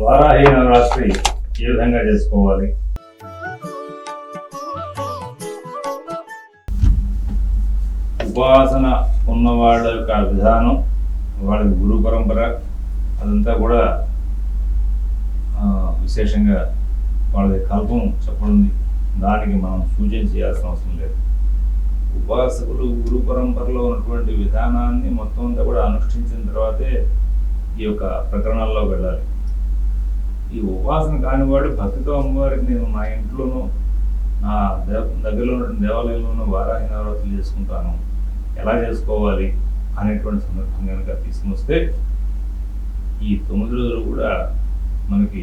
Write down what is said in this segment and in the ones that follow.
వారాహి నవరాత్రి ఏ విధంగా చేసుకోవాలి? ఉపాసన ఉన్న వాళ్ళ యొక్క విధానం వాళ్ళకి గురు పరంపర అదంతా కూడా విశేషంగా వాళ్ళకి కల్పం చెప్పనుంది దానికి మనం సూచన చేయాల్సిన అవసరం లేదు. ఉపాసకులు గురు పరంపరలో ఉన్నటువంటి విధానాన్ని మొత్తం అంతా కూడా అనుష్ఠించిన తర్వాతే ఈ యొక్క ప్రకరణాల్లో వెళ్ళాలి. ఈ ఉపాసన కానివాడు భక్తితో అమ్మవారికి నేను నా ఇంట్లోనూ నా దగ్గరలో ఉన్న దేవాలయంలోనూ వారాహి నవరాత్రులు చేసుకుంటాను. ఎలా చేసుకోవాలి అనేటువంటి సందర్భం కనుక తీసుకుని వస్తే ఈ తొమ్మిది రోజులు కూడా మనకి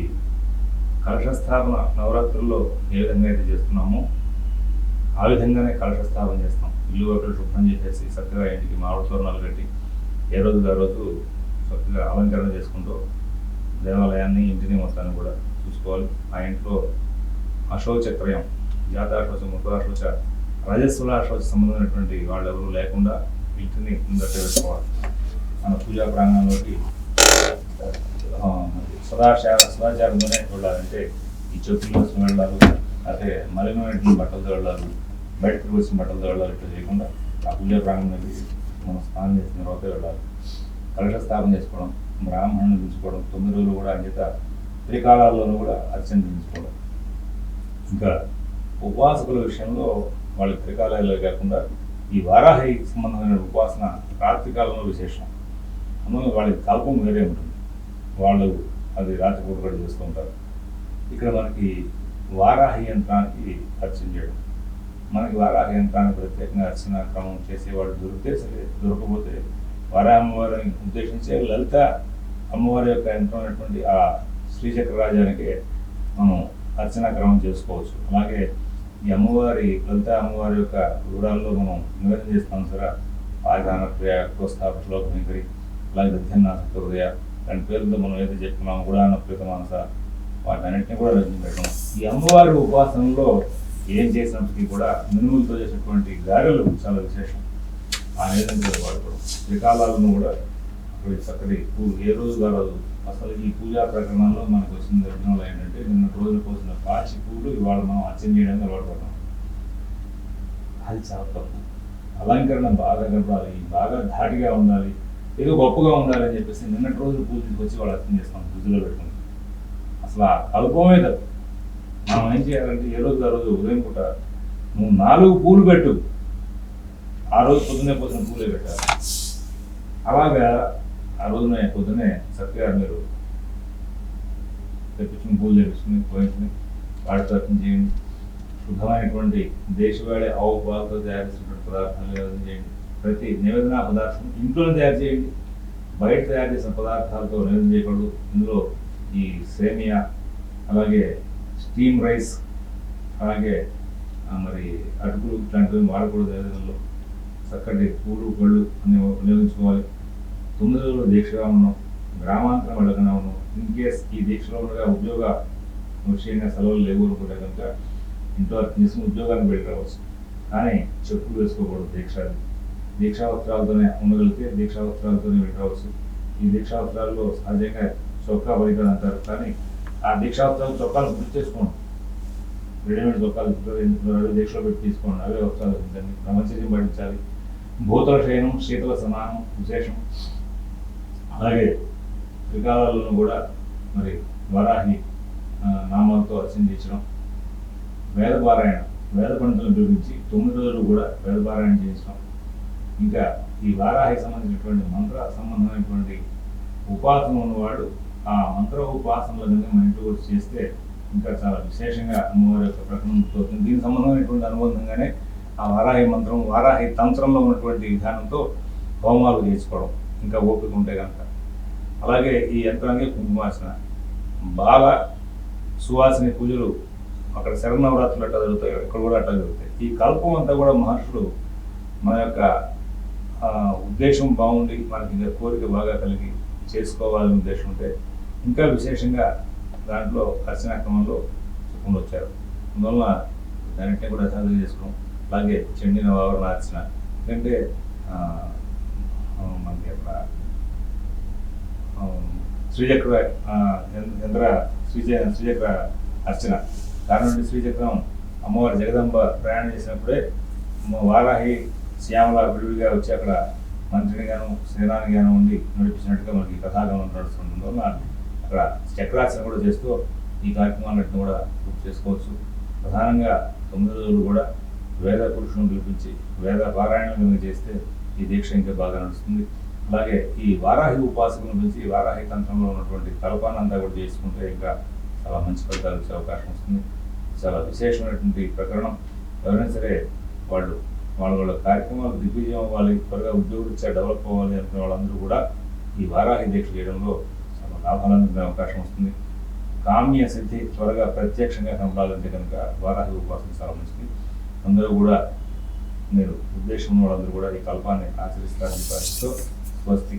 కలశస్థాపన నవరాత్రుల్లో ఏ విధంగా అయితే చేస్తున్నామో ఆ విధంగానే కలశస్థాపన చేస్తాం. ఇల్లు ఒకటి శుభ్రం చేసేసి చక్కగా ఇంటికి మామిడి తోరణాలు కట్టి ఏ రోజు ఆ రోజు అలంకరణ చేసుకుంటూ దేవాలయాన్ని ఇంటిని మొత్తాన్ని కూడా చూసుకోవాలి. ఆ ఇంట్లో అశోచక్రయం జాతాశోచ ముఖాశోచ రజస్సుల అశోచ సంబంధమైనటువంటి వాళ్ళు ఎవరు లేకుండా ఇంటిని ముందట పెట్టుకోవాలి మన పూజా ప్రాంగణంలోకి సదాచార సదాచారంతోనే వెళ్ళాలంటే ఈ చెప్పులు వేసుకుని వెళ్ళాలి అయితే మలినమైనటువంటి బట్టలతో వెళ్ళాలి బయటకు వచ్చిన బట్టలతో వెళ్ళాలి ఇట్లా చేయకుండా ఆ పూజా ప్రాంగణంలోకి మనం స్నానం చేసిన తర్వాత వెళ్ళాలి. కలశ స్థాపన చేసుకోవడం బ్రాహ్మణుని పిలుచుకోవడం తొమ్మిది రోజులు కూడా అంచేత త్రికాలాల్లోనూ కూడా అర్చన చేయించుకోవడం. ఇంకా ఉపాసకుల విషయంలో వాళ్ళ త్రికాలాల్లో కాకుండా ఈ వారాహి సంబంధమైన ఉపాసన రాత్రి కాలంలో విశేషం. అందువల్ల వాళ్ళకి కల్పం వేరే ఉంటుంది. వాళ్ళు అది రాత్రిపూట కూడా చేస్తూ ఉంటారు. ఇక్కడ మనకి వారాహి యంత్రానికి అర్చన చేయడం. మనకి వారాహి యంత్రానికి ప్రత్యేకంగా అర్చన క్రమం చేసేవాడు దొరికితే సరే దొరకపోతే వారా అమ్మవారిని ఉద్దేశించే లలిత అమ్మవారి యొక్క యంత్రం అయినటువంటి ఆ శ్రీచక్ర రాజానికి మనం అర్చనా క్రమం చేసుకోవచ్చు. అలాగే ఈ అమ్మవారి లలిత అమ్మవారి యొక్క వివరాల్లో మనం నివేదన చేస్తాం సరే. ఆధాన క్రియ ప్రోత్సాహ శ్లోకమికరి అలాగే దధ్యన్నాథ హృదయ దాని పేరుతో మనం ఏదైతే చెప్పుకున్నామో కూడా ప్రీత మానస వాటన్నింటినీ కూడా రచించడం ఈ అమ్మవారి ఉపాసనలో ఏం చేసినప్పటికీ కూడా మినుములతో చేసినటువంటి గారెలు చాలా విశేషం. ఆ నైవేద్యం వాడుకోవడం. త్రికాలాలను కూడా అక్కడ చక్కటి పూలు ఏ రోజు ఆ రోజు అసలు ఈ పూజా ప్రకరణంలో మనకు వచ్చిన దర్శనంలో ఏంటంటే నిన్న రోజులు పోసిన పాచి పూలు ఇవాళ మనం అర్చన చేయడానికి అలవాటుపడతాం అది చాలా తప్పు. అలంకరణ బాగా కనపడాలి బాగా ధాటిగా ఉండాలి ఏదో గొప్పగా ఉండాలి అని చెప్పేసి నిన్నటి రోజులు పూజ తీసుకొచ్చి వాళ్ళు అర్థం చేస్తాం పూజలో పెట్టుకుని. అసలు ఆ కల్పమే తప్పు. మనం ఏం చేయాలంటే ఏ రోజు ఆ రోజు ఉదయం పూట నువ్వు నాలుగు పూలు పెట్టు. ఆ రోజు పొద్దునే పొద్దున పూలే పెట్టారు. అలాగా ఆ రోజునే పొద్దునే సత్యగారు మీరు తెప్పించుకుని పూలు తెప్పించుకుని పోయించుకుని వాటితో తరఫున చేయండి. శుద్ధమైనటువంటి దేశవాళి ఆవు పాలతో తయారు చేసినటువంటి పదార్థాలు నివేదన చేయండి. ప్రతి నివేదన పదార్థం ఇంట్లోనే తయారు చేయండి. బయట తయారు చేసిన పదార్థాలతో నివేదన చేయకూడదు. ఇందులో ఈ సేమియా అలాగే స్టీమ్ రైస్ అలాగే మరి అటుకులు ఇట్లాంటివి వాడకూడదు నివేదనలో. చక్కటి పూలు పళ్ళు అన్ని వినియోగించుకోవాలి తొమ్మిది రోజులు దీక్షగా ఉన్నాం. గ్రామాంతరం వెళ్ళకుండా ఉన్నాం. ఇన్ కేస్ ఈ దీక్షలో ఉండగా ఉద్యోగ విషయంగా సెలవులు లేవు అనుకుంటే కనుక ఇంట్లో తీసుకుని ఉద్యోగానికి వెళ్ళి రావచ్చు. కానీ చెప్పులు వేసుకోకూడదు దీక్షాలు. దీక్షావస్త్రాలతోనే ఉండగలిగితే దీక్షా వస్త్రాలతోనే వెళ్ళి రావచ్చు. ఈ దీక్షావస్త్రాల్లో సహజంగా చొక్కా పరికరం అంటారు. కానీ ఆ దీక్షావస్త్రాలు చొక్కాలు గుర్తు చేసుకోండి. రెడీమేడ్ చొక్కాలు దీక్షలో పెట్టి తీసుకోండి. అవే వస్త్రాలు. ధరించండి బ్రహ్మచర్యం పాటించాలి. భూతల శయనం శీతల సమానం విశేషం. అలాగే త్రికాలాలను కూడా మరి వరాహి నామాలతో అర్చించడం వేదపారాయణ వేద పండితులను పిలిపించి తొమ్మిది రోజులు కూడా వేదపారాయణ చేయించడం. ఇంకా ఈ వారాహి సంబంధించినటువంటి మంత్ర సంబంధమైనటువంటి ఉపాసన ఉన్నవాడు ఆ మంత్ర ఉపాసనల కనుక మన ఇంట్లో కూడా చేస్తే ఇంకా చాలా విశేషంగా అమ్మవారి యొక్క ప్రకటన దీనికి సంబంధమైనటువంటి అనుబంధంగానే ఆ వారాహి మంత్రం వారాహి తంత్రంలో ఉన్నటువంటి విధానంతో హోమాలు చేసుకోవడం ఇంకా ఓపిక ఉంటే కనుక అలాగే ఈ యంత్రానికి కుంకుమార్చన బాల సువాసిని పూజలు అక్కడ శరణవరాత్రులు అట్లా జరుగుతాయి ఇక్కడ కూడా అట్లా జరుగుతాయి. ఈ కల్పం అంతా కూడా మహర్షులు మన యొక్క ఉద్దేశం బాగుండి మనకి ఇంకా కోరిక బాగా కలిగి చేసుకోవాలని ఉద్దేశం ఉంటే ఇంకా విశేషంగా దాంట్లో అర్చనా క్రమంలో చెప్పుకుంటూ వచ్చారు అందువల్ల దానింటినీ కూడా సాధన చేసుకోవడం అలాగే చెండిన వావరణ అర్చన ఎందుకంటే మనకి అక్కడ శ్రీచక్ర ఇంద్ర శ్రీచ శ్రీచక్ర అర్చన. దాని నుండి శ్రీచక్రం అమ్మవారి జగదంబ ప్రయాణం చేసినప్పుడే వారాహి శ్యామల విడివిడిగా వచ్చి అక్కడ మంత్రినిగాను సేనానిగాను ఉండి నడిపించినట్టుగా మనకి కథాగమనం నడుస్తుంటుంది అక్కడ చక్రార్చన కూడా చేస్తూ ఈ కార్యక్రమాలన్నింటిని కూడా పూర్తి చేసుకోవచ్చు. ప్రధానంగా తొమ్మిది రోజులు కూడా వేద పురుషులను పిలిపించి వేద పారాయణం కనుక చేస్తే ఈ దీక్ష ఇంకా బాగా నడుస్తుంది. అలాగే ఈ వారాహి ఉపాసకులను పిలిచి వారాహి తంత్రంలో ఉన్నటువంటి కల్పానంతా కూడా చేసుకుంటే ఇంకా చాలా మంచి ఫలితాలు వచ్చే అవకాశం వస్తుంది. చాలా విశేషమైనటువంటి ప్రకరణం. ఎవరైనా సరే వాళ్ళు వాళ్ళ వాళ్ళ కార్యక్రమాలు దిగ్విజయం అవ్వాలి త్వరగా ఉద్యోగరీత్యా డెవలప్ అవ్వాలి అనుకునే వాళ్ళందరూ కూడా ఈ వారాహి దీక్ష చేయడంలో చాలా లాభాలు అందుకునే అవకాశం వస్తుంది. కామ్య సిద్ధి త్వరగా ప్రత్యక్షంగా కనపడాలంటే కనుక వారాహి ఉపాసన చాలా మంచిది. అందరూ కూడా మీరు ఉద్దేశం వాళ్ళందరూ కూడా ఈ కల్పాన్ని ఆచరిస్తారని స్వస్తి.